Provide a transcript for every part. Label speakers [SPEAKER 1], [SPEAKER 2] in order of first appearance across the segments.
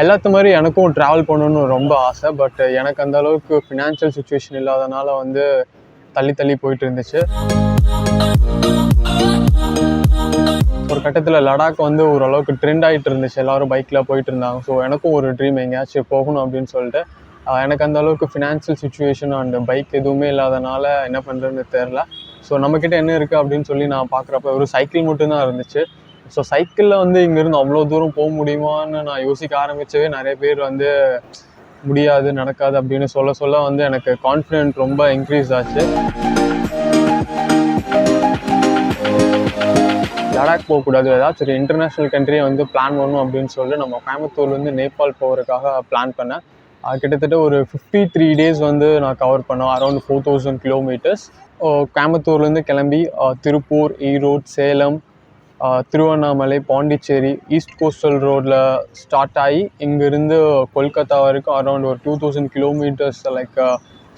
[SPEAKER 1] எல்லாத்து மாதிரி எனக்கும் ட்ராவல் பண்ணணும்னு ரொம்ப ஆசை பட் எனக்கு அந்த அளவுக்கு ஃபினான்ஷியல் சுச்சுவேஷன் இல்லாதனால வந்து தள்ளி தள்ளி போயிட்டு இருந்துச்சு. ஒரு கட்டத்தில் லடாக் வந்து ஓரளவுக்கு ட்ரெண்ட் ஆகிட்டு இருந்துச்சு. எல்லோரும் பைக்கில் போயிட்டு இருந்தாங்க. ஸோ எனக்கும் ஒரு ட்ரீம் எங்கேயாச்சும் போகணும் அப்படின்னு சொல்லிட்டு எனக்கு அந்த அளவுக்கு ஃபினான்ஷியல் சுச்சுவேஷன் அண்ட் பைக் எதுவுமே இல்லாதனால என்ன பண்ணுறதுன்னு தெரில ஸோ நம்மக்கிட்ட என்ன இருக்குது அப்படின்னு சொல்லி நான் பார்க்குறப்ப ஒரு சைக்கிள் மட்டும்தான் இருந்துச்சு. ஸோ சைக்கிளில் வந்து இங்கேருந்து அவ்வளோ தூரம் போக முடியுமான்னு நான் யோசிக்க ஆரம்பித்தவே நிறைய பேர் வந்து முடியாது நடக்காது அப்படின்னு சொல்ல சொல்ல வந்து எனக்கு கான்ஃபிடென்ட் ரொம்ப இன்க்ரீஸ் ஆச்சு. லடாக் போகக்கூடாது. ஏதாச்சும் ஒரு இன்டர்நேஷ்னல் கண்ட்ரியை வந்து பிளான் பண்ணணும் அப்படின்னு சொல்லிட்டு நம்ம கோயம்புத்தூர்லேருந்து நேபாள் போகிறதுக்காக பிளான் பண்ணேன். கிட்டத்தட்ட ஒரு ஃபிஃப்டி த்ரீ டேஸ் வந்து நான் கவர் பண்ணோம் அரௌண்ட் ஃபோர் தௌசண்ட் கிலோமீட்டர்ஸ் கோயம்புத்தூர்லேருந்து கிளம்பி திருப்பூர் ஈரோடு சேலம் திருவண்ணாமலை பாண்டிச்சேரி ஈஸ்ட் கோஸ்டல் ரோட்டில் ஸ்டார்ட் ஆகி இங்கேருந்து கொல்கத்தா வரைக்கும் அரௌண்ட் ஒரு டூ தௌசண்ட் கிலோமீட்டர்ஸ் லைக்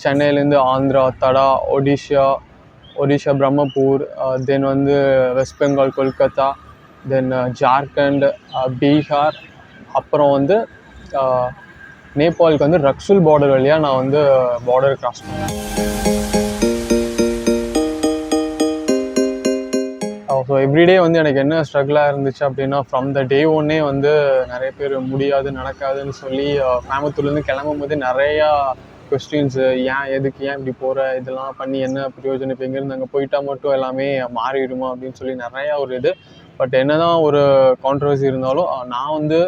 [SPEAKER 1] சென்னையிலேருந்து ஆந்திரா தடா ஒடிஷா ஒடிஷா பிரம்மபூர் தென் வந்து வெஸ்ட் பெங்கால் கொல்கத்தா தென் ஜார்க்கண்ட் பீகார் அப்புறம் வந்து நேபாளுக்கு வந்து ரக்சுல் பார்டர் வழியாக நான் வந்து பார்டர் கிராஸ் பண்ணேன். ஸோ எவ்ரிடே வந்து எனக்கு என்ன ஸ்ட்ரகிளாக இருந்துச்சு அப்படின்னா ஃப்ரம் த டே ஒன்னே வந்து நிறைய பேர் முடியாது நடக்காதுன்னு சொல்லி கிராமத்துலேருந்து கிளம்பும் போது நிறையா கொஸ்டின்ஸு ஏன் எதுக்கு ஏன் இப்படி போகிற இதெல்லாம் பண்ணி என்ன பிரயோஜனம்? இப்போ எங்கேருந்து அங்கே போயிட்டா மட்டும் எல்லாமே மாறிடுமா? அப்படின்னு சொல்லி நிறையா ஒரு இது. பட் என்ன தான் ஒரு கான்ட்ரவர்சி இருந்தாலும் நான் வந்து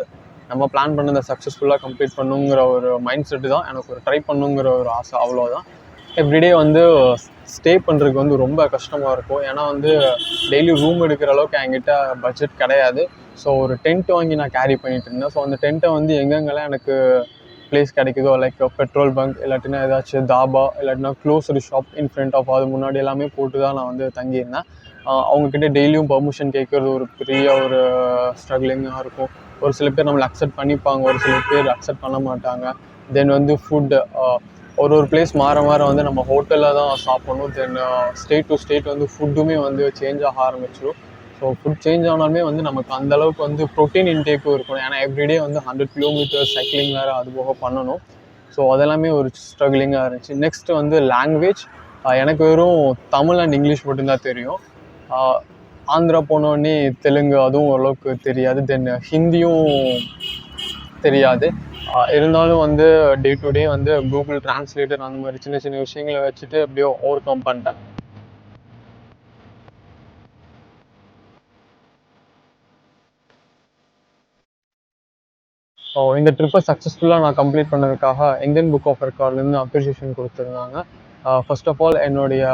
[SPEAKER 1] நம்ம பிளான் பண்ணதை சக்ஸஸ்ஃபுல்லாக கம்ப்ளீட் பண்ணுங்கிற ஒரு மைண்ட் செட்டு தான். எனக்கு ஒரு ட்ரை பண்ணுங்கிற ஒரு ஆசை அவ்வளோதான் எவ்ரிடே வந்து ஸ்டே பண்ணுறதுக்கு வந்து ரொம்ப கஷ்டமாக இருக்கும். ஏன்னா வந்து டெய்லி ரூம் எடுக்கிற அளவுக்கு என்கிட்ட பட்ஜெட் கிடையாது. ஸோ ஒரு டென்ட் வாங்கி நான் கேரி பண்ணிட்டு இருந்தேன். ஸோ அந்த டென்ட்டை வந்து எங்கெங்கெல்லாம் எனக்கு பிளேஸ் கிடைக்குதோ லைக் பெட்ரோல் பங்க் இல்லாட்டினா ஏதாச்சும் தாபா இல்லாட்டினா closed shop in front of அது முன்னாடி எல்லாமே போட்டு தான் நான் வந்து தங்கியிருந்தேன். அவங்கக்கிட்ட டெய்லியும் பர்மிஷன் கேட்குறது ஒரு பெரிய ஒரு ஸ்ட்ரகிளிங்காக இருக்கும். ஒரு சில பேர் நம்மளை அக்செப்ட் பண்ணிப்பாங்க. ஒரு சில பேர் அக்செப்ட் பண்ண மாட்டாங்க. தென் வந்து ஃபுட்டு ஒரு ஒரு பிளேஸ் மாற மாற வந்து நம்ம ஹோட்டலில் தான் சாப்பிடணும். தென் ஸ்டேட் டு ஸ்டேட் வந்து ஃபுட்டுமே வந்து சேஞ்ச் ஆக ஆரம்பிச்சிடும் ஸோ ஃபுட் சேஞ்ச் ஆனாலுமே வந்து நமக்கு அந்த அளவுக்கு வந்து ப்ரோட்டீன் இன்டேக்கும் இருக்கணும். ஏன்னா எவ்ரிடே வந்து ஹண்ட்ரட் கிலோமீட்டர் சைக்கிளிங் வேறு அது போக பண்ணணும். ஸோ அதெல்லாமே ஒரு ஸ்ட்ரகிளிங்காக இருந்துச்சு. நெக்ஸ்ட் வந்து லாங்குவேஜ் எனக்கு வெறும் தமிழ் அண்ட் இங்கிலீஷ் மட்டும்தான் தெரியும். ஆந்திரா போனோடனே தெலுங்கு அதுவும் ஓரளவுக்கு தெரியாது. தென் ஹிந்தியும் தெரியாது. இருந்தாலும் வந்து டே டு டே வந்து கூகுள் டிரான்ஸ்லேட்டர் அந்த மாதிரி சின்ன சின்ன விஷயங்களை வச்சுட்டு அப்படியே ஓவர் கம் பண்ணிட்டேன் இந்த ட்ரிப்பை சக்ஸஸ்ஃபுல்லாக நான் கம்ப்ளீட் பண்ணதுக்காக இந்தியன் புக் ஆஃப் ரெக்கார்ட்லேருந்து அப்ரிசியேஷன் கொடுத்துருந்தாங்க. ஃபர்ஸ்ட் ஆஃப் ஆல் என்னுடைய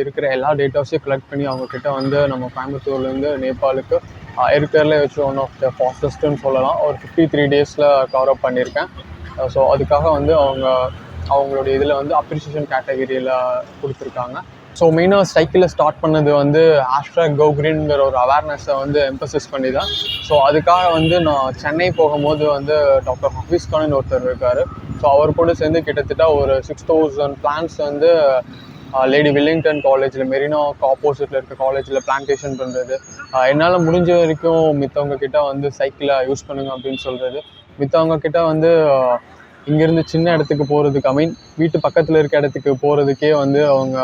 [SPEAKER 1] இருக்கிற எல்லா டேட்டாஸையும் கலெக்ட் பண்ணி அவங்கக்கிட்ட வந்து நம்ம கோயம்புத்தூர்லேருந்து நேபாளுக்கு uh, இருக்கிறதுல வச்சு ஒன் ஆஃப் த ஃபாஸ்டஸ்ட்டுன்னு சொல்லலாம். ஒரு ஃபிஃப்டி த்ரீ டேஸில் கவர் அப் பண்ணியிருக்கேன் uh, ஸோ அதுக்காக வந்து அவங்க அவங்களுடைய இதில் வந்து அப்ரிசியேஷன் கேட்டகரியில் கொடுத்துருக்காங்க. ஸோ மெயினாக சைக்கிளில் ஸ்டார்ட் பண்ணது வந்து ஆஸ்ட்ராக் கோ கிரீன்ங்கிற ஒரு அவேர்னஸை வந்து எம்பசஸ் பண்ணி தான் ஸோ அதுக்காக வந்து நான் சென்னை போகும்போது வந்து டாக்டர் ஹஃபீஸ் கான் ஒருத்தர் இருக்கார். ஸோ அவர் கூட சேர்ந்து கிட்டத்தட்ட ஒரு சிக்ஸ் தௌசண்ட் பிளான்ஸ் வந்து லேடி வில்லிங்டன் காலேஜில் மெரினா ஆப்போசிட்டில் இருக்க காலேஜில் பிளான்டேஷன் பண்ணுறது uh, என்னால் முடிஞ்ச வரைக்கும் மித்தவங்க கிட்ட வந்து சைக்கிளை யூஸ் பண்ணுங்க அப்படின்னு சொல்கிறது மித்தவங்க கிட்ட வந்து uh, இங்கேருந்து சின்ன இடத்துக்கு போகிறதுக்கு ஐ மீன் வீட்டு பக்கத்தில் இருக்க இடத்துக்கு போகிறதுக்கே வந்து அவங்க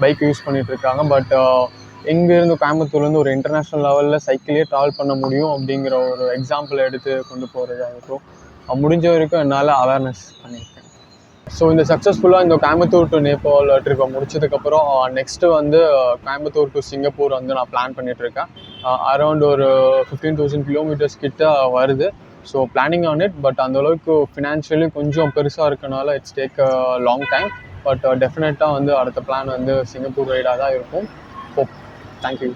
[SPEAKER 1] பைக் யூஸ் பண்ணிகிட்ருக்காங்க பட் uh, எங்கேருந்து கோயம்புத்தூர்லேருந்து ஒரு இன்டர்நேஷ்னல் லெவலில் சைக்கிளே ட்ராவல் பண்ண முடியும் அப்படிங்கிற ஒரு எக்ஸாம்பிள் எடுத்து கொண்டு போகிறதா இருக்கும் முடிஞ்ச வரைக்கும் என்னால் அவேர்னஸ் பண்ணியிருக்கேன் ஸோ இந்த சக்ஸஸ்ஃபுல்லாக இந்த கோயம்புத்தூர் டு நேபாள் ட்ரிப்பை முடிச்சதுக்கப்புறம் நெக்ஸ்ட்டு வந்து கோயம்புத்தூர் டு சிங்கப்பூர் வந்து நான் பிளான் பண்ணிகிட்ருக்கேன் அரௌண்ட் ஒரு ஃபிஃப்டீன் தௌசண்ட் கிலோமீட்டர்ஸ் கிட்ட வருது. So planning on it but அந்தளவுக்கு ஃபினான்ஷியலி கொஞ்சம் பெருசாக இருக்கனால it's take long time but டெஃபினட்டாக வந்து அடுத்த பிளான் வந்து சிங்கப்பூர் ரைடாக தான் இருக்கும். Hope thank you